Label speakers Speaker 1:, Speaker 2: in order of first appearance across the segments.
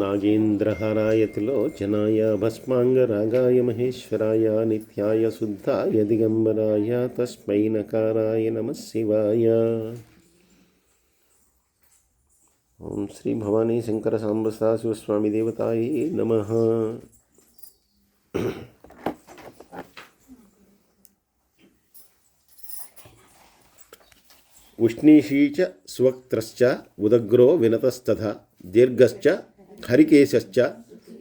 Speaker 1: నాగేంద్రహారాయ తిలోచనాయ భస్మాంగరాగాయ మహేశ్వరాయ నిత్యాయ శుద్ధాయ దిగంబరాయ తస్మై నకారాయ నమ శివాయ. ఓం శ్రీ భవానీ శంకర సాంబసా శివస్వామి దేవతాయే నమ. ఉష్ణీషీ చ స్వక్త్రశ్చ ఉదగ్రో వినతస్తథ దీర్ఘశ్చ హరికేశ్చ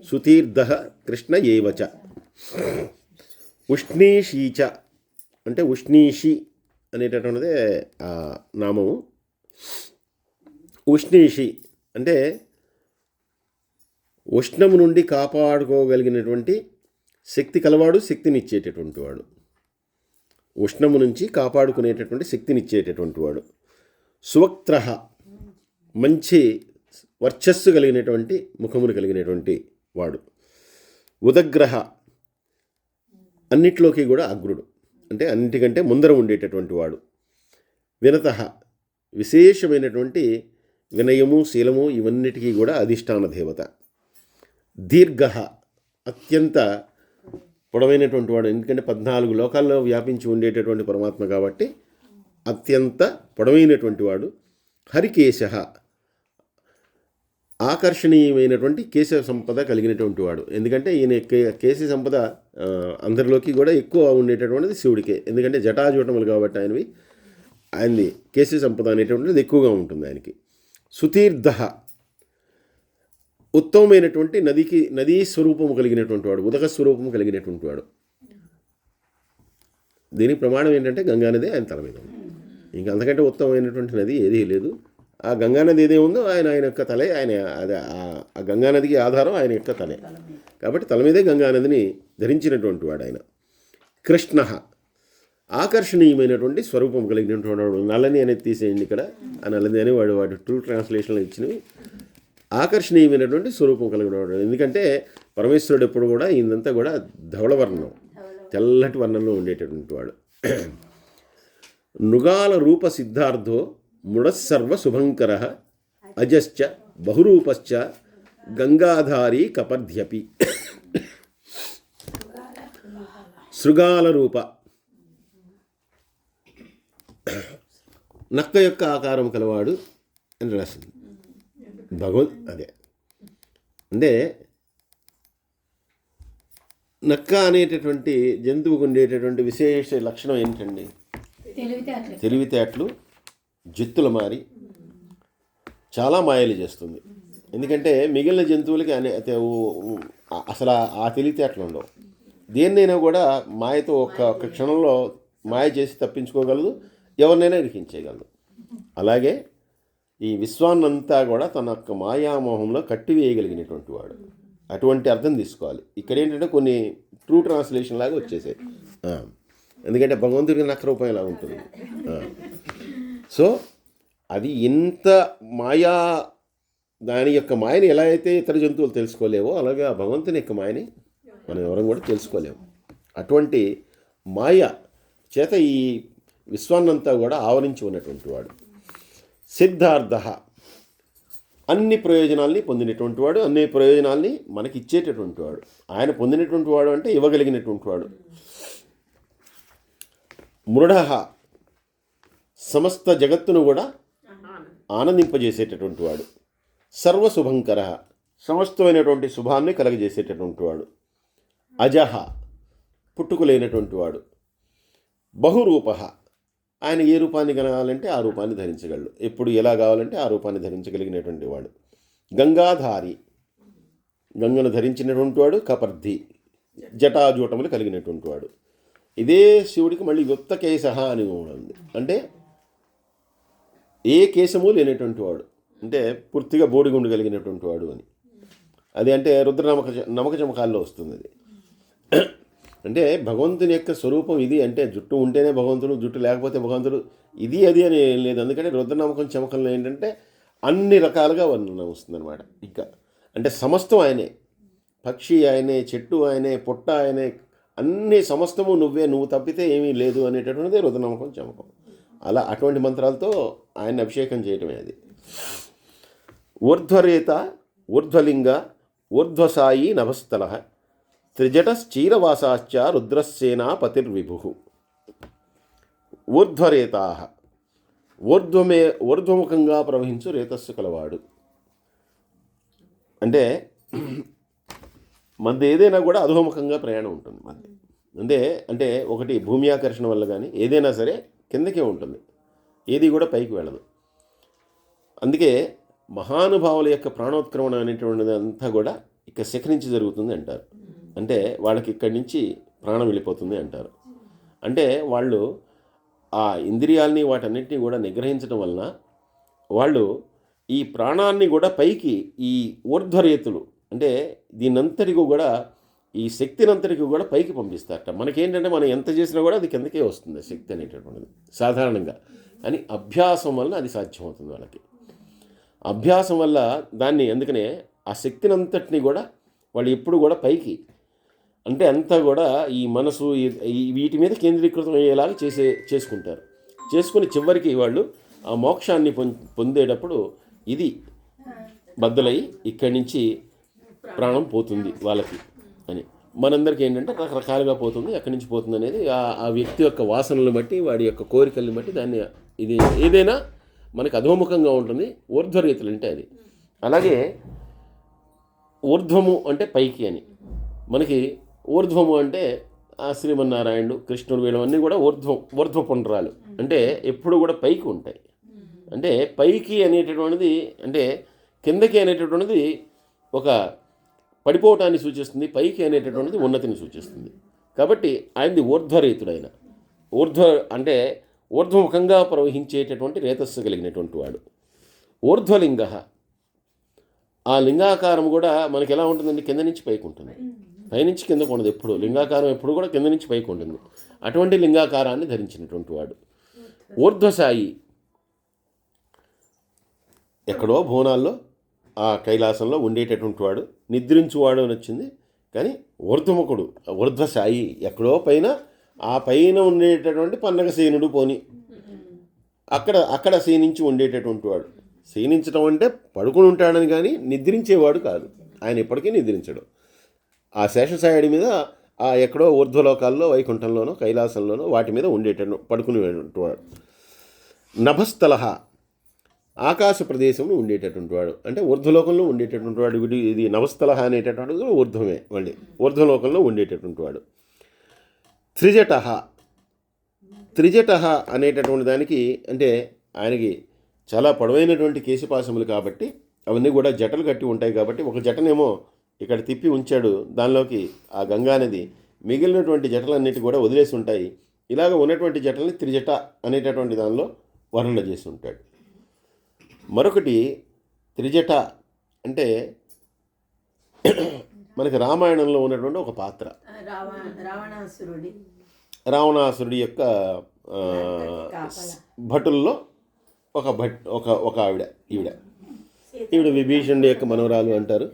Speaker 1: సుతీర్థ కృష్ణ ఏవచ ఉష్ణీషీచ అంటే ఉష్ణీషి అనేటటువంటిదే నామము. ఉష్ణీషి అంటే ఉష్ణము నుండి కాపాడుకోగలిగినటువంటి శక్తి కలవాడు శక్తినిచ్చేటటువంటి వాడు. ఉష్ణము నుంచి కాపాడుకునేటటువంటి శక్తినిచ్చేటటువంటి వాడు. సువక్త్ర మంచి వర్చస్సు కలిగినటువంటి ముఖమును కలిగినటువంటి వాడు. ఉదగ్రహ అన్నిట్లోకి కూడా అగ్రుడు. అంటే అన్నిటికంటే ముందర ఉండేటటువంటి వాడు. వినత విశేషమైనటువంటి వినయము శీలము ఇవన్నిటికీ కూడా అధిష్టాన దేవత. దీర్ఘ అత్యంత పొడవైనటువంటి వాడు. ఎందుకంటే పద్నాలుగు లోకాల్లో వ్యాపించి ఉండేటటువంటి పరమాత్మ కాబట్టి అత్యంత పొడవైనటువంటి వాడు. హరికేశ ఆకర్షణీయమైనటువంటి కేశ సంపద కలిగినటువంటి వాడు. ఎందుకంటే ఈయన కేశ సంపద అందరిలోకి కూడా ఎక్కువ ఉండేటటువంటిది శివుడికే. ఎందుకంటే జటాజూటములు కాబట్టి ఆయనవి ఆయనది కేశ సంపద అనేటువంటిది ఎక్కువగా ఉంటుంది ఆయనకి. సుతీర్థ ఉత్తమమైనటువంటి నదికి నదీ స్వరూపము కలిగినటువంటి వాడు ఉదక స్వరూపము కలిగినటువంటి వాడు. దీనికి ప్రమాణం ఏంటంటే గంగానది ఆయన తల మీద ఇంకా అంతకంటే ఉత్తమమైనటువంటి నది ఏదీ లేదు. ఆ గంగానది ఏదే ఉందో ఆయన ఆయన యొక్క తలే ఆయన అదే ఆ- గంగానదికి ఆధారం ఆయన యొక్క తలే. కాబట్టి తల మీదే గంగానదిని ధరించినటువంటి వాడు ఆయన. కృష్ణ. ఆకర్షణీయమైనటువంటి స్వరూపం కలిగినటువంటి వాడు. నల్లని అనేది తీసేయండి ఇక్కడ. ఆ నల్లని అని వాడు వాడు ట్రూ ట్రాన్స్లేషన్లో ఇచ్చినవి. ఆకర్షణీయమైనటువంటి స్వరూపం కలిగిన వాడు ఎందుకంటే పరమేశ్వరుడు ఎప్పుడు కూడా ఈయనంతా కూడా ధవళ వర్ణం. తెల్లటి వర్ణంలో ఉండేటటువంటి వాడు. నృగాల రూప సిద్ధార్థో ముడసర్వ శుభంకర అజశ్చ బహురూపశ్చ గంగాధారీ కపర్ధ్యపి. శృగాల రూప నక్క యొక్క ఆకారం కలవాడు అని రాసింది. భగవద్ అదే. అంటే నక్క అనేటటువంటి జంతువుకు ఉండేటటువంటి విశేష లక్షణం ఏంటండి?
Speaker 2: తెలివితేటలు.
Speaker 1: జిత్తులు మారి చాలా మాయలు చేస్తుంది. ఎందుకంటే మిగిలిన జంతువులకి అనే అసలు ఆ- ఆ తెలివితేటలు ఉండవు. దేన్నైనా కూడా మాయతో ఒక్క ఒక్క క్షణంలో మాయ చేసి తప్పించుకోగలదు ఎవరినైనా ఇరికించేయగలదు. అలాగే ఈ విశ్వాన్నంతా కూడా తన యొక్క మాయామోహంలో కట్టివేయగలిగినటువంటి వాడు. అటువంటి అర్థం తీసుకోవాలి. ఇక్కడ ఏంటంటే కొన్ని ట్రూ ట్రాన్స్లేషన్ లాగా వచ్చేసాయి. ఎందుకంటే భగవంతుడికి నక్క రూపాయలా ఉంటుంది? సో అది ఇంత మాయా దాని యొక్క మాయని ఎలా అయితే ఇతర జంతువులు తెలుసుకోలేవో అలాగే ఆ భగవంతుని యొక్క మాయని మనం ఎవరం కూడా తెలుసుకోలేము. అటువంటి మాయ చేత ఈ విశ్వాన్నంతా కూడా ఆవరించి ఉన్నటువంటి వాడు. సిద్ధార్థ అన్ని ప్రయోజనాల్ని పొందినటువంటి వాడు అన్ని ప్రయోజనాల్ని మనకి ఇచ్చేటటువంటి వాడు. ఆయన పొందినటువంటి వాడు అంటే ఇవ్వగలిగినటువంటి వాడు. మృఢ సమస్త జగత్తును కూడా ఆనందింపజేసేటటువంటి వాడు. సర్వశుభంకర సమస్తమైనటువంటి శుభాన్ని కలగజేసేటటువంటి వాడు. అజహ పుట్టుకులేనటువంటి వాడు. బహురూప ఆయన ఏ రూపాన్ని కలగాలంటే ఆ రూపాన్ని ధరించగలడు. ఎప్పుడు ఎలా కావాలంటే ఆ రూపాన్ని ధరించగలిగినటువంటి వాడు. గంగాధారి గంగను ధరించినటువంటి వాడు. కపర్ధి జటాజూటములు కలిగినటువంటి వాడు. ఇదే శివుడికి మళ్ళీ యుక్త కేశ అని ఉంది. అంటే ఏ కేశము లేనటువంటి వాడు. అంటే పూర్తిగా బోడిగుండు కలిగినటువంటి వాడు అని. అది అంటే రుద్రనమక నమక చమకాల్లో వస్తుంది అది. అంటే భగవంతుని యొక్క స్వరూపం ఇది అంటే జుట్టు ఉంటేనే భగవంతుడు జుట్టు లేకపోతే భగవంతుడు ఇది అది అని ఏం లేదు. అందుకని రుద్రనమ్మకం చమకంలో ఏంటంటే అన్ని రకాలుగా వర్ణన వస్తుందన్నమాట. ఇంకా అంటే సమస్తం ఆయనే. పక్షి ఆయనే చెట్టు ఆయనే పొట్ట ఆయనే అన్ని సమస్తము నువ్వే నువ్వు తప్పితే ఏమీ లేదు అనేటటువంటిది రుద్రనమ్మకం చమకం. అలా అటువంటి మంత్రాలతో ఆయన అభిషేకం చేయటమే అది. ఊర్ధ్వరేత ఊర్ధ్వలింగ ఊర్ధ్వసాయి నభస్థల త్రిజటశ్చీరవాసాశ్చ రుద్రసేనా పతిర్విభు. ఊర్ధ్వరేతా ఊర్ధ్వమే ఊర్ధ్వముఖంగా ప్రవహించు రేతస్సు కలవాడు. అంటే మనది ఏదైనా కూడా అధోముఖంగా ప్రయాణం ఉంటుంది మనది అంటే అంటే ఒకటి భూమి ఆకర్షణ వల్ల కానీ ఏదైనా సరే కిందకే ఉంటుంది. ఏది కూడా పైకి వెళ్ళదు. అందుకే మహానుభావుల యొక్క ప్రాణోత్క్రమణ అనేటువంటిది అంతా కూడా ఇక్కడ శిఖ నుంచి జరుగుతుంది అంటారు. అంటే వాళ్ళకి ఇక్కడి నుంచి ప్రాణం వెళ్ళిపోతుంది అంటారు. అంటే వాళ్ళు ఆ ఇంద్రియాల్ని వాటన్నిటిని కూడా నిగ్రహించడం వలన వాళ్ళు ఈ ప్రాణాన్ని కూడా పైకి ఈ ఊర్ధ్వరేతులు అంటే దీనంతటికి కూడా ఈ శక్తినంతటికి కూడా పైకి పంపిస్తారట. మనకేంటంటే మనం ఎంత చేసినా కూడా అది కిందకే వస్తుంది శక్తి అనేటటువంటిది. సాధారణంగా. కానీ అభ్యాసం వలన అది సాధ్యమవుతుంది వాళ్ళకి. అభ్యాసం వల్ల దాన్ని ఎందుకనే ఆ శక్తినంతటిని కూడా వాళ్ళు ఎప్పుడు కూడా పైకి అంటే అంతా కూడా ఈ మనసు వీటి మీద కేంద్రీకృతం అయ్యేలాగా చేసే చేసుకుంటారు. చేసుకుని చివరికి వాళ్ళు ఆ మోక్షాన్ని పొం పొందేటప్పుడు ఇది బద్దలై ఇక్కడి నుంచి ప్రాణం పోతుంది వాళ్ళకి. అని. మనందరికీ ఏంటంటే రకరకాలుగా పోతుంది ఎక్కడి నుంచి పోతుంది అనేది ఆ- వ్యక్తి యొక్క వాసనలను బట్టి వాడి యొక్క కోరికల్ని బట్టి దాన్ని ఇది ఏదైనా మనకి అధోముఖంగా ఉంటుంది ఊర్ధ్వరీతులు అంటే అది. అలాగే ఊర్ధ్వము అంటే పైకి అని. మనకి ఊర్ధ్వము అంటే ఆ శ్రీమన్నారాయణుడు కృష్ణుడు వీళ్ళవన్నీ కూడా ఊర్ధ్వం ఊర్ధ్వ పుండ్రాలు అంటే ఎప్పుడు కూడా పైకి ఉంటాయి. అంటే పైకి అనేటటువంటిది అంటే కిందకి అనేటటువంటిది ఒక పడిపోవటాన్ని సూచిస్తుంది పైకి అనేటటువంటిది ఉన్నతిని సూచిస్తుంది. కాబట్టి ఆయనది ఊర్ధ్వరేతుడైన ఊర్ధ్వ అంటే ఊర్ధ్వముఖంగా ప్రవహించేటటువంటి రేతస్సు కలిగినటువంటి వాడు. ఊర్ధ్వలింగ ఆ లింగాకారం కూడా మనకి ఎలా ఉంటుందండి? కింద నుంచి పైకి ఉంటుంది. పైనుంచి కిందకు ఉండదు ఎప్పుడు. లింగాకారం ఎప్పుడు కూడా కింద నుంచి పైకి ఉంటుంది. అటువంటి లింగాకారాన్ని ధరించినటువంటి వాడు. ఊర్ధ్వసాయి ఎక్కడో భువనాల్లో ఆ కైలాసంలో ఉండేటటువంటి వాడు. నిద్రించువాడు అని వచ్చింది. కానీ ఊర్ధ్వముఖుడు ఊర్ధ్వసాయి ఎక్కడో పైన ఆ పైన ఉండేటటువంటి పన్నగసేనుడు పోని. అక్కడ అక్కడ శీనించి ఉండేటటువంటి వాడు. శీనించడం అంటే పడుకుని ఉంటాడని కానీ నిద్రించేవాడు కాదు. ఆయన ఎప్పటికీ నిద్రించడు. ఆ శేషసాయుడి మీద ఆ ఎక్కడో ఊర్ధ్వలోకాల్లో వైకుంఠంలోనో కైలాసంలోనో వాటి మీద ఉండేటట్టు పడుకునేటువంటి వాడు. నభస్థల ఆకాశ ప్రదేశంలో ఉండేటటువంటి వాడు. అంటే ఊర్ధ్వలోకంలో ఉండేటటువంటి వాడు వీడి ఇది నవస్థలహ అనేటటువంటి కూడా ఊర్ధ్వమే మళ్ళీ. ఊర్ధ్వలోకంలో ఉండేటటువంటి వాడు. త్రిజట త్రిజట అనేటటువంటి దానికి అంటే ఆయనకి చాలా పొడవైనటువంటి కేశపాశములు కాబట్టి అవన్నీ కూడా జటలు కట్టి ఉంటాయి కాబట్టి ఒక జటనేమో ఇక్కడ తిప్పి ఉంచాడు. దానిలోకి ఆ గంగా నది మిగిలినటువంటి జటలన్నిటి కూడా వదిలేసి ఉంటాయి. ఇలాగ ఉన్నటువంటి జటల్ని త్రిజట అనేటటువంటి దానిలో వర్ణన చేసి ఉంటాడు. మరొకటి త్రిజట అంటే మనకి రామాయణంలో ఉన్నటువంటి ఒక పాత్ర.
Speaker 2: రావ రావణాసురుడి.
Speaker 1: రావణాసురుడి యొక్క. భటుల్లో ఒక భట్ ఒక ఒక ఆవిడ ఈవిడ. ఈవిడ విభీషణుడి యొక్క మనవరాలు అంటారు.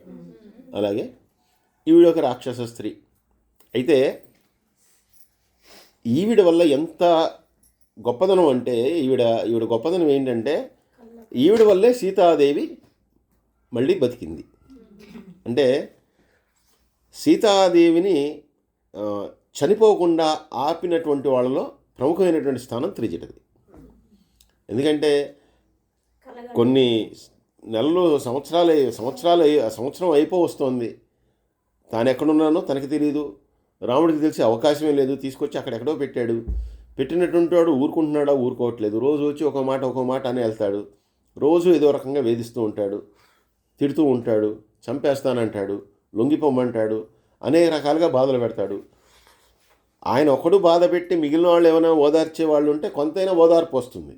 Speaker 1: అలాగే ఈవిడ ఒక రాక్షస స్త్రీ. అయితే ఈవిడ వల్ల ఎంత గొప్పదనం అంటే ఈవిడ ఈవిడ గొప్పదనం ఏంటంటే ఈవిడ వల్లే సీతాదేవి మళ్ళీ బతికింది. అంటే సీతాదేవిని చనిపోకుండా ఆపినటువంటి వాళ్ళలో ప్రముఖమైనటువంటి స్థానం త్రిజటది ఎందుకంటే కొన్ని నెలలు సంవత్సరాలు సంవత్సరాలు అయి- సంవత్సరం అయిపో వస్తోంది. తాను ఎక్కడున్నానో తనకి తెలియదు రాముడికి తెలిసే అవకాశమే లేదు. తీసుకొచ్చి అక్కడెక్కడో పెట్టాడు. పెట్టినటువంటి వాడు ఊరుకుంటున్నాడా? ఊరుకోవట్లేదు. రోజు వచ్చి ఒక మాట ఒక మాట అని వెళ్తాడు. రోజు ఏదో రకంగా వేధిస్తూ ఉంటాడు తిడుతూ ఉంటాడు చంపేస్తానంటాడు లొంగిపోమంటాడు అనేక రకాలుగా బాధలు పెడతాడు. ఆయన ఒకడు బాధ పెట్టి మిగిలిన వాళ్ళు ఏమైనా ఓదార్చే వాళ్ళు ఉంటే కొంతైనా ఓదార్పు వస్తుంది.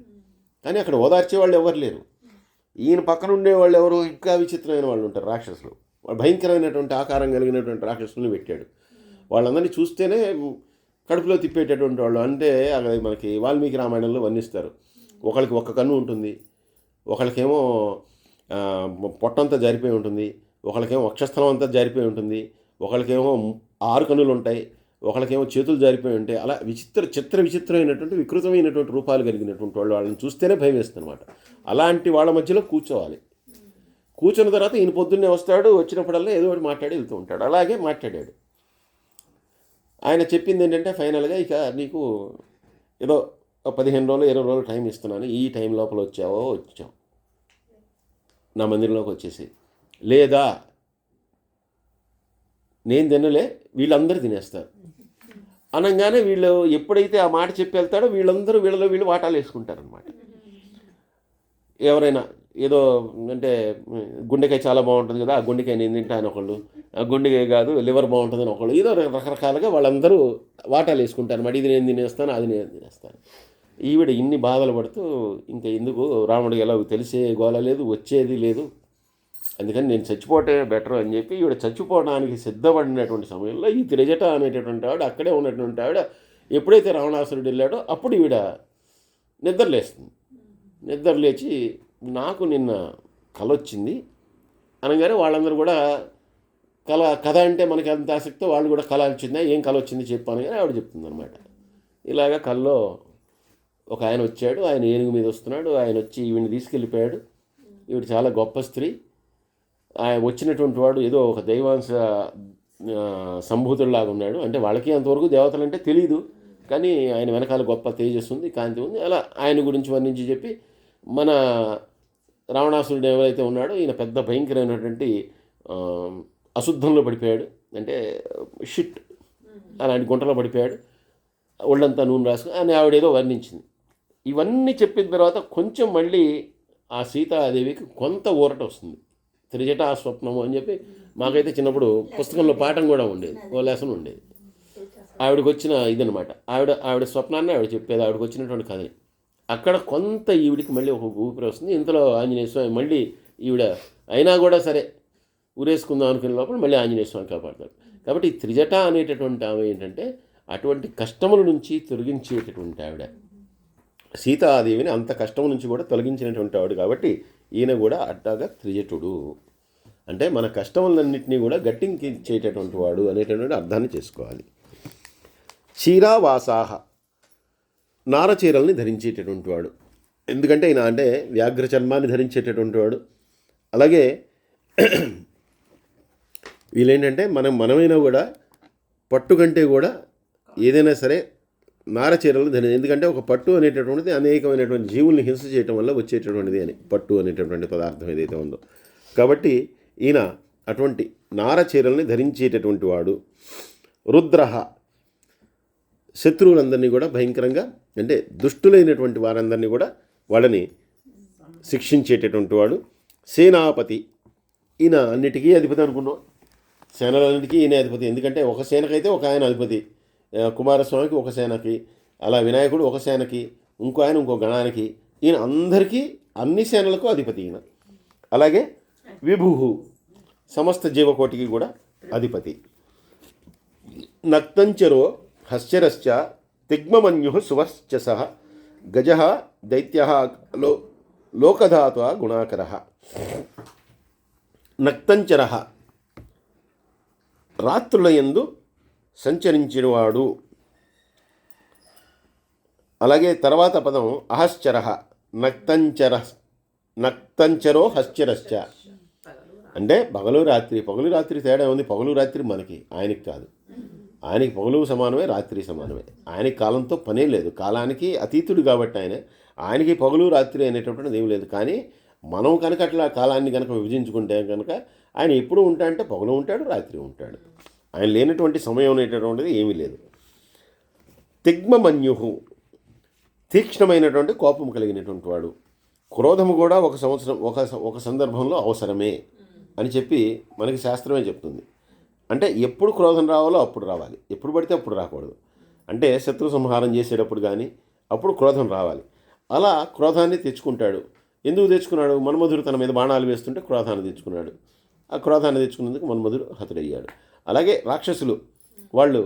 Speaker 1: కానీ అక్కడ ఓదార్చే వాళ్ళు ఎవరు లేరు. ఈయన పక్కన ఉండే వాళ్ళు ఎవరు ఇంకా విచిత్రమైన వాళ్ళు ఉంటారు రాక్షసులు. వాళ్ళు భయంకరమైనటువంటి ఆకారం కలిగినటువంటి రాక్షసులను పెట్టాడు. వాళ్ళందరినీ చూస్తేనే కడుపులో తిప్పేటటువంటి వాళ్ళు. అంటే అక్కడ మనకి వాల్మీకి రామాయణంలో వర్ణిస్తారు. ఒకరికి ఒక కన్ను ఉంటుంది ఒకరికేమో పొట్టంతా జారిపోయి ఉంటుంది ఒకరికేమో వక్షస్థలం అంతా జారిపోయి ఉంటుంది ఒకరికేమో ఆరు కనులు ఉంటాయి ఒకరికేమో చేతులు జారిపోయి ఉంటాయి అలా విచిత్ర చిత్ర విచిత్రమైనటువంటి వికృతమైనటువంటి రూపాలు కలిగినటువంటి వాళ్ళు వాళ్ళని చూస్తేనే భయం వేస్తుంది అనమాట అలాంటి వాళ్ళ మధ్యలో కూర్చోవాలి. కూర్చున్న తర్వాత ఈయన పొద్దున్నే వస్తాడు వచ్చినప్పుడల్లా ఏదో ఒకటి మాట్లాడి వెళ్తూ ఉంటాడు. అలాగే మాట్లాడాడు. ఆయన చెప్పింది ఏంటంటే ఫైనల్గా ఇక నీకు ఏదో పదిహేను రోజులు ఇరవై రోజులు టైం ఇస్తున్నాను ఈ టైం లోపల వచ్చావో వచ్చావు. నా మందిరంలోకి వచ్చేసి లేదా నేను తినలే వీళ్ళందరూ తినేస్తారు. అనగానే వీళ్ళు ఎప్పుడైతే ఆ మాట చెప్పి వెళ్తాడో వీళ్ళందరూ వీళ్ళలో వీళ్ళు వాటాలు వేసుకుంటారనమాట ఎవరైనా ఏదో అంటే గుండెకాయ చాలా బాగుంటుంది కదా ఆ గుండెకాయ నేను తింటాను ఒకళ్ళు ఆ గుండెకాయ కాదు లివర్ బాగుంటుంది అని ఒకళ్ళు ఏదో రకరకాలుగా వాళ్ళందరూ వాటాలు వేసుకుంటారు మరి ఇది నేను తినేస్తాను అది నేను తినేస్తాను. ఈవిడ ఇన్ని బాధలు పడుతూ ఇంకా ఎందుకు రాముడు ఎలా తెలిసే గోల లేదు వచ్చేది లేదు. అందుకని నేను చచ్చిపోతే బెటర్ అని చెప్పి ఈవిడ చచ్చిపోవడానికి సిద్ధపడినటువంటి సమయంలో ఈ త్రిజట అనేటటువంటి ఆవిడ అక్కడే ఉన్నటువంటి ఆవిడ ఎప్పుడైతే రావణాసురుడు వెళ్ళాడో అప్పుడు ఈవిడ నిద్రలేస్తుంది నిద్ర లేచి నాకు నిన్న కల వచ్చింది. అనగానే వాళ్ళందరూ కూడా కళ కథ అంటే మనకి ఎంత ఆసక్తి వాళ్ళు కూడా కళ వచ్చిందా ఏం కళ వచ్చింది చెప్పాను కానీ ఆవిడ చెప్తుంది అనమాట ఇలాగ కల్లో ఒక ఆయన వచ్చాడు ఆయన ఏనుగు మీద వస్తున్నాడు ఆయన వచ్చి ఈవిని తీసుకెళ్ళిపోయాడు. ఈవిడ చాలా గొప్ప స్త్రీ. ఆయన వచ్చినటువంటి వాడు ఏదో ఒక దైవాంశ సంభూతుడిలాగా ఉన్నాడు. అంటే వాళ్ళకి అంతవరకు దేవతలు అంటే తెలియదు కానీ ఆయన వెనకాల గొప్ప తేజస్సు ఉంది కాంతి ఉంది. అలా ఆయన గురించి వర్ణించి చెప్పి మన రావణాసురుడు ఎవరైతే ఉన్నాడో ఈయన పెద్ద భయంకరమైనటువంటి అశుద్ధంలో పడిపోయాడు. అంటే షిట్ అలాంటి గుంటలో పడిపోయాడు. ఒళ్ళంతా నూనె రాసుకుని అని ఆవిడేదో వర్ణించింది. ఇవన్నీ చెప్పిన తర్వాత కొంచెం మళ్ళీ ఆ సీతాదేవికి కొంత ఊరట వస్తుంది. త్రిజట స్వప్నము అని చెప్పి మాకైతే చిన్నప్పుడు పుస్తకంలో పాఠం కూడా ఉండేది ఓ లెసన్ ఉండేది. ఆవిడకి వచ్చిన ఇదనమాట ఆవిడ ఆవిడ స్వప్నాన్ని ఆవిడ చెప్పేది ఆవిడకి వచ్చినటువంటి కథ అక్కడ కొంత ఈవిడికి మళ్ళీ ఒక ఊపిరి వస్తుంది. ఇంతలో ఆంజనేయ స్వామి మళ్ళీ ఈవిడ అయినా కూడా సరే ఊరేసుకుందాం అనుకునే లోపల మళ్ళీ ఆంజనేయ స్వామి కాపాడతాడు. కాబట్టి త్రిజట అనేటటువంటి ఆమె ఏంటంటే అటువంటి కష్టముల నుంచి తొలగించేటటువంటి ఆవిడ. సీతాదేవిని అంత కష్టం నుంచి కూడా తొలగించినటువంటి వాడు కాబట్టి ఈయన కూడా అట్టాగా త్రిజటుడు. అంటే మన కష్టములన్నింటినీ కూడా గట్టించేటటువంటి వాడు అనేటటువంటి అర్థాన్ని చేసుకోవాలి. చీరావాసాహ నారచీరల్ని ధరించేటటువంటి వాడు. ఎందుకంటే ఈయన అంటే వ్యాఘ్ర చర్మాన్ని ధరించేటటువంటి వాడు. అలాగే వీళ్ళేంటంటే మనం మనమైనా కూడా పట్టు కంటే కూడా ఏదైనా సరే నార చీరలు ఎందుకంటే ఒక పట్టు అనేటటువంటిది అనేకమైనటువంటి జీవుల్ని హింస చేయటం వల్ల వచ్చేటటువంటిది అని. పట్టు అనేటటువంటి పదార్థం ఏదైతే ఉందో. కాబట్టి ఈయన అటువంటి నార చీరల్ని ధరించేటటువంటి వాడు రుద్రహ. శత్రువులందరినీ కూడా భయంకరంగా అంటే దుష్టులైనటువంటి వారందరినీ కూడా వాళ్ళని శిక్షించేటటువంటి వాడు సేనాపతి. ఈయన అన్నిటికీ అధిపతి అనుకున్నాం సేనలన్నిటికీ ఈయన అధిపతి. ఎందుకంటే ఒక సేనకైతే ఒక ఆయన అధిపతి. కుమారస్వామికి ఒక సేనకి అలా వినాయకుడు ఒక సేనకి ఇంకో ఆయన ఇంకో గణానికి ఈయన అందరికీ అన్ని సేనలకు అధిపతి ఈయన. అలాగే విభుహు సమస్త జీవకోటికి కూడా అధిపతి. నక్తంచరో హస్యరశ్చ తిగ్మమన్యు సువశ్చ సహ గజ దైత్య లో లోకధాత గుణాకర. నక్తంచర రాత్రుల ఎందు సంచరించినవాడు. అలాగే తర్వాత పదం అహశ్చర నక్తంచర నక్తంచరో హశ్చరశ్చ. అంటే పగలు రాత్రి పగలు రాత్రి తేడా ఉంది పగలు రాత్రి మనకి ఆయనకి కాదు. ఆయనకి పగలు సమానమే రాత్రి సమానమే. ఆయనకి కాలంతో పనే లేదు. కాలానికి అతీతుడు కాబట్టి ఆయన. ఆయనకి పగలు రాత్రి అనేటటువంటిది ఏం లేదు. కానీ మనం కనుక అట్లా కాలాన్ని కనుక విభజించుకుంటే కనుక ఆయన ఎప్పుడు ఉంటాడంటే పగలు ఉంటాడు రాత్రి ఉంటాడు. ఆయన లేనటువంటి సమయం అనేటటువంటిది ఏమీ లేదు. తిగ్మమన్యుహు తీక్ష్ణమైనటువంటి కోపం కలిగినటువంటి వాడు. క్రోధము కూడా ఒక సంవత్సరం ఒక ఒక సందర్భంలో అవసరమే అని చెప్పి మనకి శాస్త్రమే చెప్తుంది. అంటే ఎప్పుడు క్రోధం రావాలో అప్పుడు రావాలి. ఎప్పుడు పడితే అప్పుడు రాకూడదు. అంటే శత్రు సంహారం చేసేటప్పుడు కానీ అప్పుడు క్రోధం రావాలి. అలా క్రోధాన్ని తెచ్చుకుంటాడు. ఎందుకు తెచ్చుకున్నాడు? మన్మధుడు తన మీద బాణాలు వేస్తుంటే క్రోధాన్ని తెచ్చుకున్నాడు. ఆ క్రోధాన్ని తెచ్చుకున్నందుకు మన్మధుడు హతుడయ్యాడు. అలాగే రాక్షసులు. వాళ్ళు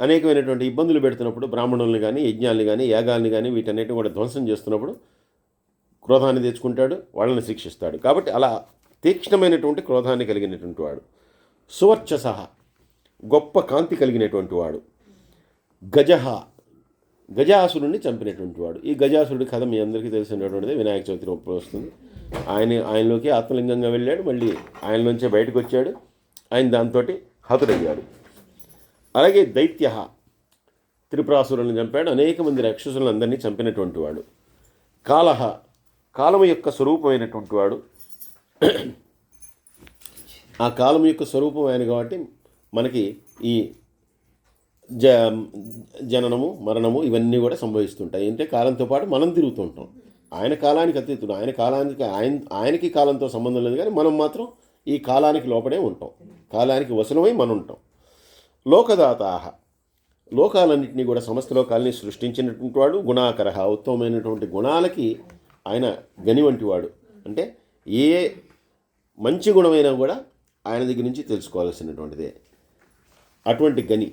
Speaker 1: అనేకమైనటువంటి ఇబ్బందులు పెడుతున్నప్పుడు బ్రాహ్మణుల్ని కానీ యజ్ఞాల్ని కానీ యాగాల్ని కానీ వీటన్నిటిని కూడా ధ్వంసం చేస్తున్నప్పుడు క్రోధాన్ని తెచ్చుకుంటాడు వాళ్ళని శిక్షిస్తాడు. కాబట్టి అలా తీక్ష్ణమైనటువంటి క్రోధాన్ని కలిగినటువంటి వాడు. సువర్చస గొప్ప కాంతి కలిగినటువంటి వాడు. గజహ గజాసురుణ్ణి చంపినటువంటి వాడు. ఈ గజాసురుడి కథ మీ అందరికీ తెలిసినటువంటిది. వినాయక చవితి రూపంలో వస్తుంది. ఆయన ఆయనలోకి ఆత్మలింగంగా వెళ్ళాడు. మళ్ళీ ఆయన నుంచే బయటకు వచ్చాడు ఆయన దాంతో హతుడయ్యాడు. అలాగే దైత్య త్రిపురాసురులను చంపాడు. అనేక మంది రాక్షసులను అందరినీ చంపినటువంటి వాడు. కాలహ కాలము యొక్క స్వరూపమైనటువంటి వాడు. ఆ కాలం యొక్క స్వరూపం ఆయన కాబట్టి మనకి ఈ జ జననము మరణము ఇవన్నీ కూడా సంభవిస్తుంటాయి. అంటే కాలంతో పాటు మనం తిరుగుతుంటాం ఆయన కాలానికి అతీతుడు. ఆయన కాలానికి ఆయన ఆయనకి కాలంతో సంబంధం లేదు కానీ మనం మాత్రం ఈ కాలానికి లోపడే ఉంటాం. కాలానికి వసనమై మనం ఉంటాం. లోకదాతాహ లోకాలన్నింటినీ కూడా సమస్త లోకాలని సృష్టించినటువంటి వాడు గుణాకర. ఉత్తమమైనటువంటి గుణాలకి ఆయన గని వంటి వాడు. అంటే ఏ మంచి గుణమైనా కూడా ఆయన దగ్గర నుంచి తెలుసుకోవాల్సినటువంటిదే. అటువంటి గని.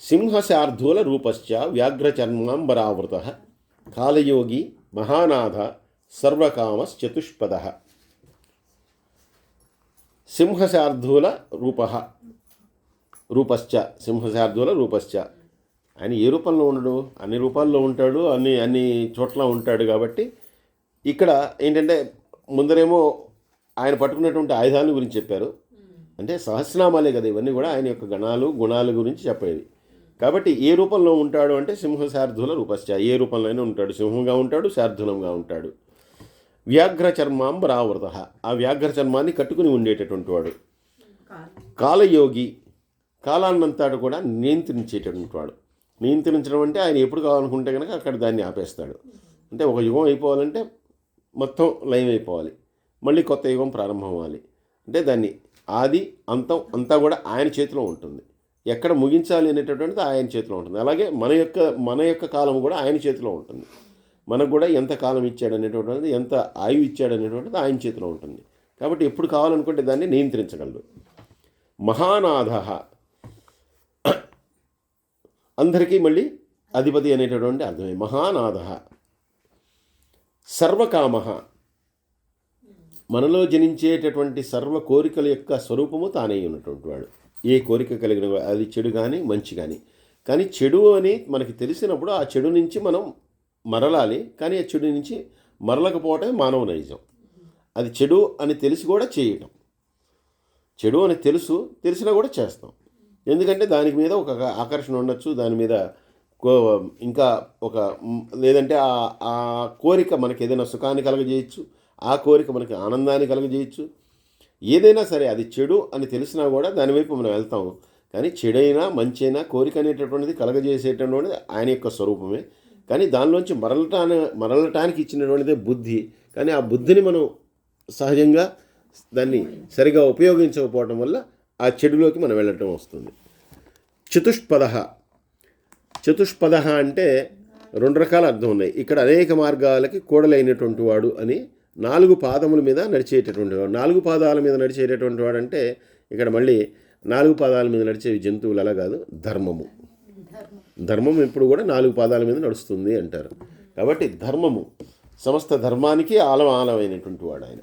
Speaker 1: సింహశార్ధూల రూపశ్చ వ్యాఘ్రచర్మాంబరావృత. కాలయోగి మహానాథ సర్వకామశ్చతుష్పద. సింహశార్ధూల రూప రూపశ్చ సింహశార్ధూల రూపశ్చ. ఆయన ఏ రూపంలో ఉండడు? అన్ని రూపాల్లో ఉంటాడు అన్ని అన్ని చోట్ల ఉంటాడు కాబట్టి ఇక్కడ ఏంటంటే ముందరేమో ఆయన పట్టుకున్నటువంటి ఆయుధాల గురించి చెప్పారు. అంటే సహస్రనామాలే కదా ఇవన్నీ కూడా ఆయన యొక్క గణాలు గుణాల గురించి చెప్పేవి. కాబట్టి ఏ రూపంలో ఉంటాడు అంటే సింహ శార్ధుల రూపశ్చ. ఏ రూపంలోనే ఉంటాడు. సింహంగా ఉంటాడు శార్ధులంగా ఉంటాడు. వ్యాఘ్ర చర్మాంబరావృత ఆ వ్యాఘ్ర చర్మాన్ని కట్టుకుని ఉండేటటువంటి వాడు. కాలయోగి కాలాన్నంతాడు కూడా నియంత్రించేటటువంటి వాడు. నియంత్రించడం అంటే ఆయన ఎప్పుడు కావాలనుకుంటే కనుక అక్కడ దాన్ని ఆపేస్తాడు. అంటే ఒక యుగం అయిపోవాలంటే మొత్తం లయం అయిపోవాలి. మళ్ళీ కొత్త యుగం ప్రారంభం అవ్వాలి అంటే దాన్ని ఆది అంతం అంతా కూడా ఆయన చేతిలో ఉంటుంది. ఎక్కడ ముగించాలి అనేటటువంటిది ఆయన చేతిలో ఉంటుంది. అలాగే మన యొక్క మన యొక్క కాలం కూడా ఆయన చేతిలో ఉంటుంది. మనకు కూడా ఎంత కాలం ఇచ్చాడు అనేటువంటిది ఎంత ఆయువు ఇచ్చాడు అనేటువంటిది ఆయన చేతిలో ఉంటుంది. కాబట్టి ఎప్పుడు కావాలనుకుంటే దాన్ని నియంత్రించగలడు. మహానాథ. అందరికీ మళ్ళీ అధిపతి అనేటటువంటి అర్థమే. మహానాథ. సర్వకామ. మనలో జనించేటటువంటి సర్వ కోరికల యొక్క స్వరూపము తానే ఉన్నటువంటి వాడు. ఏ కోరిక కలిగిన అది చెడు కానీ మంచి కానీ కానీ చెడు అని మనకి తెలిసినప్పుడు ఆ చెడు నుంచి మనం మరలాలి కానీ ఆ చెడు నుంచి మరలకపోవటమే మానవ నైజం. అది చెడు అని తెలిసి కూడా చేయటం. చెడు అని తెలుసు తెలిసినా కూడా చేస్తాం. ఎందుకంటే దానికి మీద ఒక ఆకర్షణ ఉండొచ్చు దాని మీద కో ఇంకా ఒక లేదంటే ఆ ఆ కోరిక మనకి ఏదైనా సుఖాన్ని కలగజేయచ్చు ఆ కోరిక మనకి ఆనందాన్ని కలగజేయచ్చు. ఏదైనా సరే అది చెడు అని తెలిసినా కూడా దాని వైపు మనం వెళ్తాం. కానీ చెడైనా మంచైనా కోరిక అనేటటువంటిది కలగజేసేటటువంటిది ఆయన యొక్క స్వరూపమే. కానీ దానిలోంచి మరలటాన మరలటానికి ఇచ్చినటువంటిదే బుద్ధి. కానీ ఆ బుద్ధిని మనం సహజంగా దాన్ని సరిగా ఉపయోగించకపోవటం వల్ల ఆ చెడులోకి మనం వెళ్ళటం వస్తుంది. చతుష్పద చతుష్పద అంటే రెండు రకాల అర్థం ఉన్నాయి. ఇక్కడ అనేక మార్గాలకి కూడలైనటువంటి వాడు అని నాలుగు పాదముల మీద నడిచేటటువంటి వాడు. నాలుగు పాదాల మీద నడిచేటటువంటి వాడు అంటే ఇక్కడ మళ్ళీ నాలుగు పాదాల మీద నడిచే జంతువులు అలా కాదు ధర్మము. ధర్మం ఎప్పుడు కూడా నాలుగు పాదాల మీద నడుస్తుంది అంటారు. కాబట్టి ధర్మము సమస్త ధర్మానికి ఆలం ఆలమైనటువంటి వాడు ఆయన.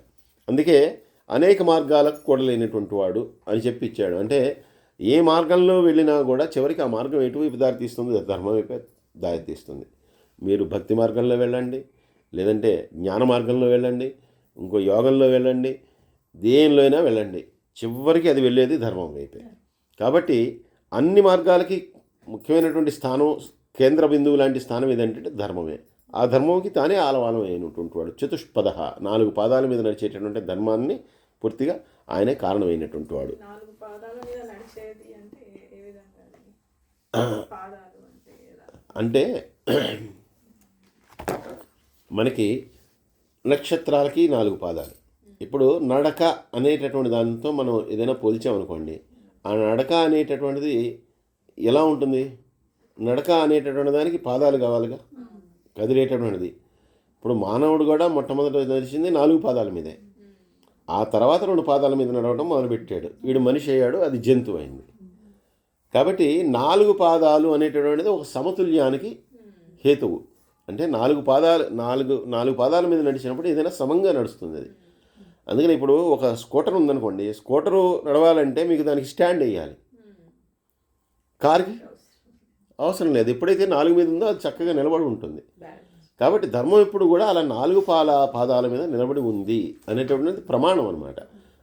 Speaker 1: అందుకే అనేక మార్గాలకు కూడలేనటువంటి వాడు అని చెప్పి ఇచ్చాడు. అంటే ఏ మార్గంలో వెళ్ళినా కూడా చివరికి ఆ మార్గం ఎటువైపు దారితీస్తుంది ధర్మం వైపే దారితీస్తుంది మీరు భక్తి మార్గంలో వెళ్ళండి లేదంటే జ్ఞాన మార్గంలో వెళ్ళండి ఇంకో యోగంలో వెళ్ళండి దేనిలో అయినా వెళ్ళండి. చివరికి అది వెళ్ళేది ధర్మం వైపే. కాబట్టి అన్ని మార్గాలకి ముఖ్యమైనటువంటి స్థానం కేంద్ర బిందువు లాంటి స్థానం ఏదంటే ధర్మమే. ఆ ధర్మంకి తానే ఆలవాలం అయినటువంటి వాడు. చతుష్పద నాలుగు పాదాల మీద నడిచేటటువంటి ధర్మాన్ని పూర్తిగా ఆయనే కారణమైనటువంటి వాడు?
Speaker 3: అంటే
Speaker 1: మనకి నక్షత్రాలకి నాలుగు పాదాలు. ఇప్పుడు నడక అనేటటువంటి దానితో మనం ఏదైనా పోల్చామనుకోండి ఆ నడక అనేటటువంటిది ఎలా ఉంటుంది? నడక అనేటటువంటి దానికి పాదాలు కావాలిగా. కదిలేటటువంటిది. ఇప్పుడు మానవుడు కూడా మొట్టమొదట నడిచింది నాలుగు పాదాల మీదే. ఆ తర్వాత రెండు పాదాల మీద నడవడం మొదలుపెట్టాడు. వీడు మనిషి అయ్యాడు అది జంతువు అయింది. కాబట్టి నాలుగు పాదాలు అనేటటువంటిది ఒక సమతుల్యానికి హేతువు. అంటే నాలుగు పాదాలు నాలుగు నాలుగు పాదాల మీద నడిచినప్పుడు ఏదైనా సమంగా నడుస్తుంది అది. అందుకని ఇప్పుడు ఒక స్కూటర్ ఉందనుకోండి స్కూటరు నడవాలంటే మీకు దానికి స్టాండ్ వేయాలి. కార్కి? అవసరం లేదు. ఎప్పుడైతే నాలుగు మీద ఉందో అది చక్కగా నిలబడి ఉంటుంది. కాబట్టి ధర్మం ఎప్పుడు కూడా అలా నాలుగు పాల పాదాల మీద నిలబడి ఉంది అనేటటువంటి ప్రమాణం అనమాట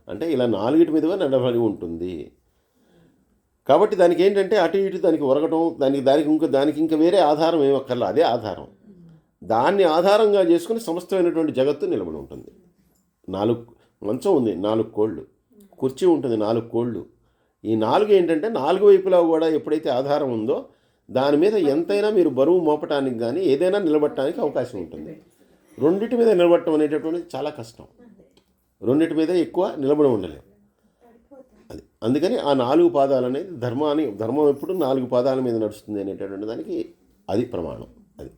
Speaker 1: అంటే ఇలా నాలుగిటి మీదుగా నిలబడి ఉంటుంది. కాబట్టి దానికి ఏంటంటే అటు ఇటు దానికి ఉరగటం దానికి దానికి ఇంకా దానికి ఇంకా వేరే ఆధారం ఏమక్కర్లా అదే ఆధారం. దాన్ని ఆధారంగా చేసుకుని సమస్తమైనటువంటి జగత్తు నిలబడి ఉంటుంది. నాలుగు మంచం ఉంది నాలుగు కోళ్ళు. కుర్చీ ఉంటుంది నాలుగు కోళ్ళు. ఈ నాలుగు ఏంటంటే నాలుగు వైపులా కూడా ఎప్పుడైతే ఆధారం ఉందో దాని మీద ఎంతైనా మీరు బరువు మోపటానికి కానీ ఏదైనా నిలబడటానికి అవకాశం ఉంటుంది. రెండింటి మీద నిలబడటం అనేటటువంటిది చాలా కష్టం. రెండింటి మీద ఎక్కువ నిలబడి ఉండలేము అది అందుకని ఆ నాలుగు పాదాలు అనేది ధర్మాన్ని ధర్మం ఎప్పుడు నాలుగు పాదాల మీద నడుస్తుంది అనేటటువంటి దానికి అది ప్రమాణం. అది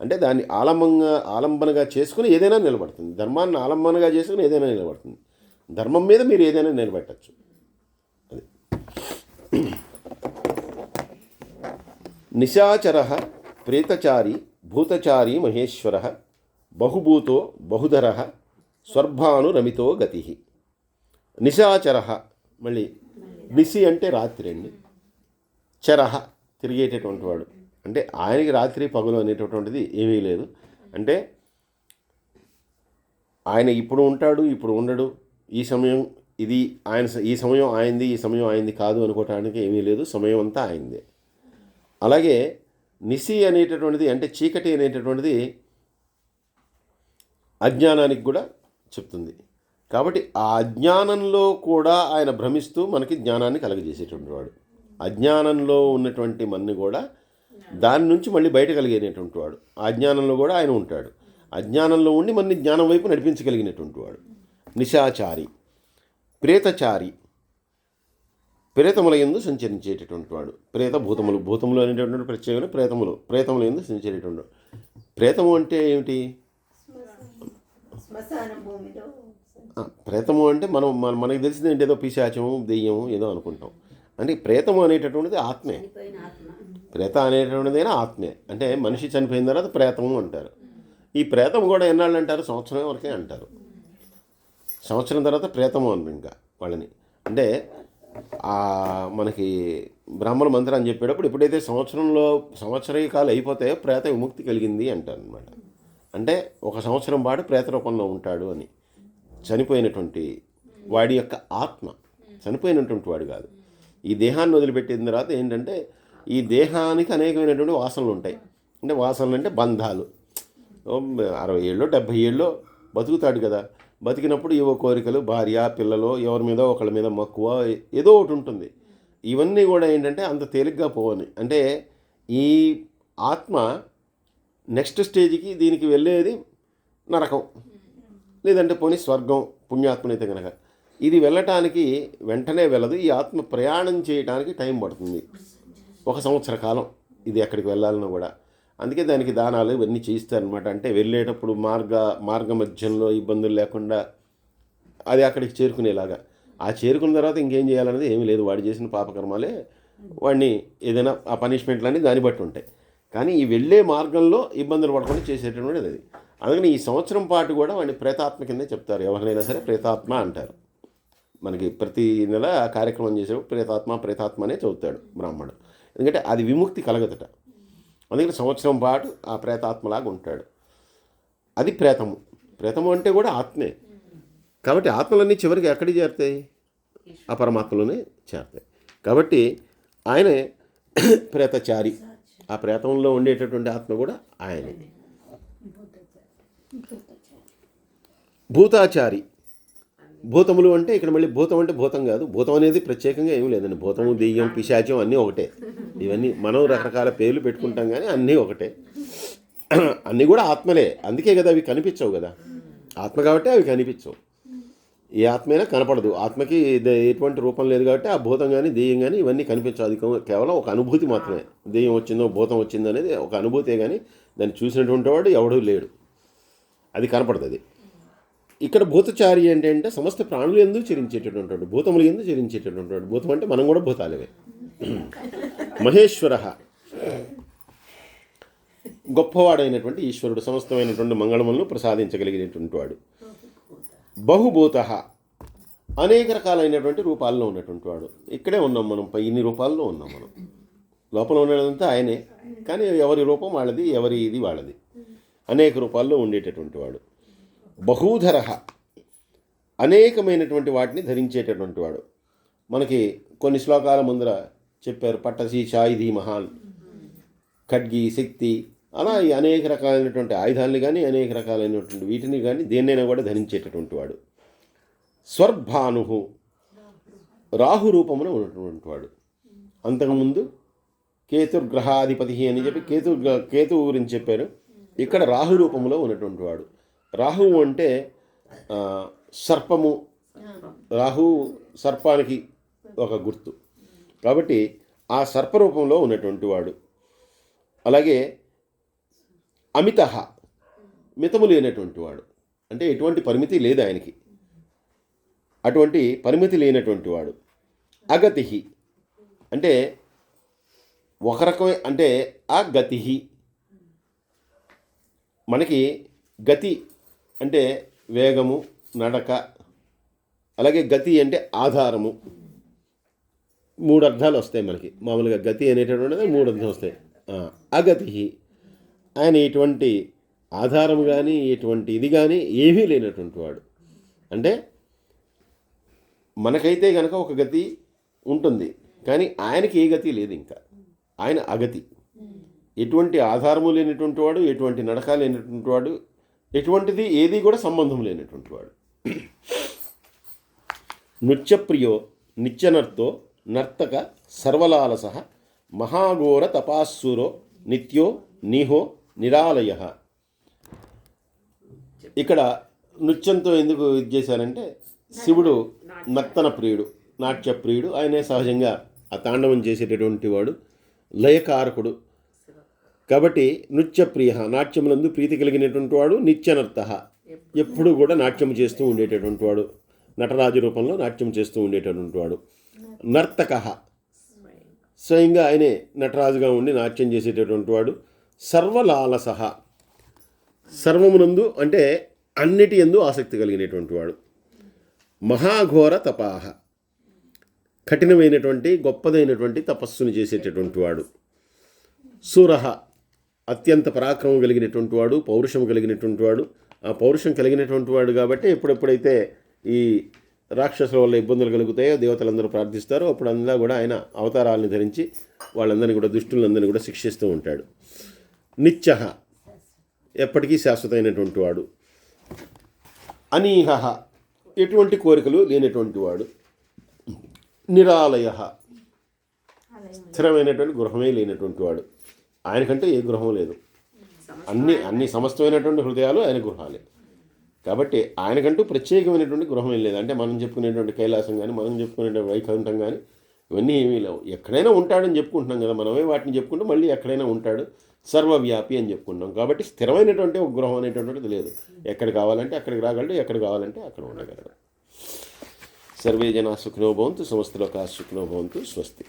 Speaker 1: అంటే దాన్ని ఆలంబంగా ఆలంబనగా చేసుకుని ఏదైనా నిలబడుతుంది. ధర్మాన్ని ఆలంబనగా చేసుకుని ఏదైనా నిలబడుతుంది. ధర్మం మీద మీరు ఏదైనా నిలబెట్టచ్చు. నిశాచర ప్రేతచారి భూతచారి మహేశ్వర బహుభూతో బహుధర స్వర్భానురమితో గతి. నిశాచర మళ్ళీ నిశి అంటే రాత్రి అండి. చరహ తిరిగేటటువంటి వాడు. అంటే ఆయనకి రాత్రి పగులు అనేటటువంటిది ఏమీ లేదు. అంటే ఆయన ఇప్పుడు ఉంటాడు ఇప్పుడు ఉండడు. ఈ సమయం ఇది ఆయన స- ఈ సమయం ఆయనది ఈ సమయం ఆయనది కాదు అనుకోవటానికి ఏమీ లేదు సమయం అంతా ఆయనదే అలాగే నిసి అనేటటువంటిది అంటే చీకటి అనేటటువంటిది అజ్ఞానానికి కూడా చెప్తుంది. కాబట్టి ఆ అజ్ఞానంలో కూడా ఆయన భ్రమిస్తూ మనకి జ్ఞానాన్ని కలగజేసేటువంటి వాడు. అజ్ఞానంలో ఉన్నటువంటి మన్ని కూడా దాని నుంచి మళ్ళీ బయట కలిగేటటువంటి వాడు. ఆ అజ్ఞానంలో కూడా ఆయన ఉంటాడు. అజ్ఞానంలో ఉండి మన్ని జ్ఞానం వైపు నడిపించగలిగినటువంటి వాడు. నిశాచారి. ప్రేతచారి. ప్రేతముల ఎందు సంచరించేటటువంటి వాడు. ప్రేత భూతములు. భూతములు అనేటటువంటి ప్రత్యేకమైన ప్రేతములు. ప్రేతముల ఎందు సంచరేటువంటి వాడు. ప్రేతము అంటే ఏమిటి? ప్రేతము అంటే మనం మన మనకి తెలిసింది ఏంటి? ఏదో పిశాచము దెయ్యము ఏదో అనుకుంటాం. అంటే ప్రేతము అనేటటువంటిది ఆత్మ. ప్రేత అనేటటువంటిదైనా ఆత్మే. అంటే మనిషి చనిపోయిన తర్వాత ప్రేతము అంటారు. ఈ ప్రేతం కూడా ఎన్నాళ్ళు అంటారు? సంవత్సరం వరకే అంటారు. సంవత్సరం తర్వాత ప్రేతము అని ఇంకా వాళ్ళని. అంటే మనకి బ్రాహ్మణ మంత్రం అని చెప్పేటప్పుడు ఎప్పుడైతే సంవత్సరంలో సంవత్సరీకాలు అయిపోతే ప్రేత విముక్తి కలిగింది అంటారనమాట అంటే ఒక సంవత్సరం పాటు ప్రేత రూపంలో ఉంటాడు అని. చనిపోయినటువంటి వాడి యొక్క ఆత్మ. చనిపోయినటువంటి వాడు కాదు. ఈ దేహాన్ని వదిలిపెట్టిన తర్వాత ఏంటంటే ఈ దేహానికి అనేకమైనటువంటి వాసనలు ఉంటాయి. అంటే వాసనలు అంటే బంధాలు. అరవై ఏళ్ళు డెబ్భై ఏళ్ళు బతుకుతాడు కదా. బతికినప్పుడు ఏవో కోరికలు భార్య పిల్లలు ఎవరి మీద ఒకళ్ళ మీద మక్కువ ఏదో ఒకటి ఉంటుంది. ఇవన్నీ కూడా ఏంటంటే అంత తేలిగ్గా పోవని అంటే ఈ ఆత్మ నెక్స్ట్ స్టేజ్కి దీనికి వెళ్ళేది నరకం. లేదంటే పోనీ స్వర్గం పుణ్యాత్మనైతే కనుక ఇది వెళ్ళటానికి వెంటనే వెళ్ళదు. ఈ ఆత్మ ప్రయాణం చేయడానికి టైం పడుతుంది. ఒక సంవత్సర కాలం ఇది ఎక్కడికి వెళ్ళాలన్నా కూడా. అందుకే దానికి దానాలు ఇవన్నీ చేయిస్తారనమాట అంటే వెళ్ళేటప్పుడు మార్గ మార్గ మధ్యంలో ఇబ్బందులు లేకుండా అది అక్కడికి చేరుకునేలాగా. ఆ చేరుకున్న తర్వాత ఇంకేం చేయాలనేది ఏమీ లేదు. వాడు చేసిన పాపకర్మాలే వాడిని ఏదైనా ఆ పనిష్మెంట్లన్నీ దాన్ని బట్టి ఉంటాయి. కానీ ఈ వెళ్ళే మార్గంలో ఇబ్బందులు పడకుండా చేసేటటువంటిది అది. అందుకని ఈ సంవత్సరం పాటు కూడా వాడిని ప్రేతాత్మ కిందే చెప్తారు. ఎవరినైనా సరే ప్రేతాత్మ అంటారు. మనకి ప్రతి నెల కార్యక్రమం చేసేప్పుడు ప్రేతాత్మ ప్రేతాత్మ అనే చదువుతాడు బ్రాహ్మణుడు ఎందుకంటే అది విముక్తి కలగదట. అందుకని సంవత్సరం పాటు ఆ ప్రేతాత్మలాగా ఉంటాడు. అది ప్రేతము. ప్రేతము అంటే కూడా ఆత్మే. కాబట్టి ఆత్మలన్నీ చివరికి ఎక్కడికి చేరుతాయి? ఆ పరమాత్మలోనే చేరుతాయి. కాబట్టి ఆయనే ప్రేతచారి. ఆ ప్రేతంలో ఉండేటటువంటి ఆత్మ కూడా ఆయనే. భూతాచారి. భూతములు అంటే ఇక్కడ మళ్ళీ భూతం అంటే భూతం కాదు. భూతం అనేది ప్రత్యేకంగా ఏమీ లేదండి. భూతము దెయ్యం పిశాచం అన్నీ ఒకటే. ఇవన్నీ మనం రకరకాల పేర్లు పెట్టుకుంటాం కానీ అన్నీ ఒకటే. అన్నీ కూడా ఆత్మలే. అందుకే కదా అవి కనిపించవు కదా. ఆత్మ కాబట్టి అవి కనిపించవు. ఏ ఆత్మైనా కనపడదు. ఆత్మకి ద- ఎటువంటి రూపం లేదు కాబట్టి ఆ భూతం కానీ దెయ్యం కానీ ఇవన్నీ కనిపించవు. అది కేవలం ఒక అనుభూతి మాత్రమే. దెయ్యం వచ్చిందో భూతం వచ్చిందో అనేది ఒక అనుభూతే కానీ దాన్ని చూసినటువంటి వాడు ఎవడూ లేడు. అది కనపడదు అది. ఇక్కడ భూతచారి అంటే అంటే సమస్త ప్రాణులు ఎందుకు చరించేటటువంటి వాడు, భూతములు ఎందుకు చరించేటటువంటి వాడు. భూతం అంటే మనం కూడా భూతాలవే. మహేశ్వర. గొప్పవాడైనటువంటి ఈశ్వరుడు సమస్తమైనటువంటి మంగళములను ప్రసాదించగలిగినటువంటి వాడు. బహుభూత. అనేక రకాలైనటువంటి రూపాల్లో ఉన్నటువంటి వాడు. ఇక్కడే ఉన్నాం మనం పై ఇన్ని రూపాల్లో ఉన్నాం మనం. లోపల ఉండేదంతా ఆయనే. కానీ ఎవరి రూపం వాళ్ళది ఎవరి ఇది వాళ్ళది. అనేక రూపాల్లో ఉండేటటువంటి వాడు. బహూధర. అనేకమైనటువంటి వాటిని ధరించేటటువంటి వాడు. మనకి కొన్ని శ్లోకాల ముందర చెప్పారు పట్టసి షాయిది మహాన్ ఖడ్గి శక్తి. అలా ఈ అనేక రకాలైనటువంటి ఆయుధాలని కానీ అనేక రకాలైనటువంటి వీటిని కానీ దేన్నైనా కూడా ధరించేటటువంటి వాడు. స్వర్భాను రాహు రూపమున ఉన్నటువంటి వాడు. అంతకుముందు కేతుర్గ్రహాధిపతి అని చెప్పి కేతు కేతువు గురించి చెప్పారు. ఇక్కడ రాహు రూపంలో ఉన్నటువంటి వాడు. రాహువు అంటే సర్పము. రాహు సర్పానికి ఒక గుర్తు. కాబట్టి ఆ సర్పరూపంలో ఉన్నటువంటి వాడు. అలాగే అమిత మితము లేనటువంటి వాడు. అంటే ఎటువంటి పరిమితి లేదు ఆయనకి. అటువంటి పరిమితి లేనటువంటి వాడు. అగతి అంటే ఒక రకమే అంటే అగతి మనకి గతి అంటే వేగము నడక అలాగే గతి అంటే ఆధారము. మూడు అర్థాలు వస్తాయి మనకి. మామూలుగా గతి అనేటటువంటిది మూడు అర్థం వస్తాయి. అగతి. ఆయన ఎటువంటి ఆధారం కానీ ఎటువంటి ఇది కానీ ఏమీ లేనటువంటి వాడు. అంటే మనకైతే కనుక ఒక గతి ఉంటుంది కానీ ఆయనకి ఏ గతి లేదు ఇంకా. ఆయన అగతి. ఎటువంటి ఆధారము లేనటువంటి వాడు ఎటువంటి నడక లేనటువంటి వాడు ఎటువంటిది ఏది కూడా సంబంధం లేనటువంటి వాడు. నృత్యప్రియో నిత్యనర్తో నర్తక సర్వలాలస మహాఘోర తపాస్సురో నిత్యో నిహో నిరాలయ. ఇక్కడ నృత్యంతో ఎందుకు ఇది చేశారంటే శివుడు నర్తన ప్రియుడు నాట్య ప్రియుడు ఆయనే సహజంగా ఆ తాండవం చేసేటటువంటి వాడు లయకారకుడు. కాబట్టి నృత్య ప్రియ నాట్యములందు ప్రీతి కలిగినటువంటి వాడు నిత్యనర్త ఎప్పుడు కూడా నాట్యం చేస్తూ ఉండేటటువంటి వాడు నటరాజు రూపంలో నాట్యం చేస్తూ ఉండేటటువంటి వాడు. నర్తక. స్వయంగా ఆయనే నటరాజుగా ఉండి నాట్యం చేసేటటువంటి వాడు. సర్వలాలస. సర్వమునందు అంటే అన్నిటి ఎందు ఆసక్తి కలిగినటువంటి వాడు. మహాఘోర తపాహ కఠినమైనటువంటి గొప్పదైనటువంటి తపస్సును చేసేటటువంటి వాడు. సూరహ అత్యంత పరాక్రమం కలిగినటువంటి వాడు పౌరుషం కలిగినటువంటి వాడు. ఆ పౌరుషం కలిగినటువంటి వాడు కాబట్టి ఎప్పుడెప్పుడైతే ఈ రాక్షసుల వల్ల ఇబ్బందులు కలుగుతాయో దేవతలందరూ ప్రార్థిస్తారో. అప్పుడు అందులో కూడా ఆయన అవతారాలను ధరించి వాళ్ళందరినీ కూడా దుష్టులందరినీ కూడా శిక్షిస్తూ ఉంటాడు. నిత్య ఎప్పటికీ శాశ్వతమైనటువంటి వాడు. అనీహ ఎటువంటి కోరికలు లేనటువంటి వాడు. నిరాలయ స్థిరమైనటువంటి గృహమే లేనటువంటి వాడు. ఆయనకంటే ఏ గృహం లేదు. అన్ని అన్ని సమస్తమైనటువంటి హృదయాలు ఆయన గృహాలే. కాబట్టి ఆయనకంటూ ప్రత్యేకమైనటువంటి గృహం ఏం లేదు. అంటే మనం చెప్పుకునేటువంటి కైలాసం కానీ మనం చెప్పుకునేటువంటి వైకుంఠం కానీ ఇవన్నీ ఏమీ లేవు. ఎక్కడైనా ఉంటాడని చెప్పుకుంటున్నాం కదా మనమే వాటిని చెప్పుకుంటూ మళ్ళీ ఎక్కడైనా ఉంటాడు. సర్వవ్యాపి అని చెప్పుకుంటాం కాబట్టి స్థిరమైనటువంటి ఒక గృహం అనేటువంటిది లేదు. ఎక్కడ కావాలంటే అక్కడికి రాగలడు ఎక్కడ కావాలంటే అక్కడ ఉండగలడు. సర్వే జనా సుఖినో భవంతు సమస్తలోకా సుఖినో భవంతు స్వస్తి.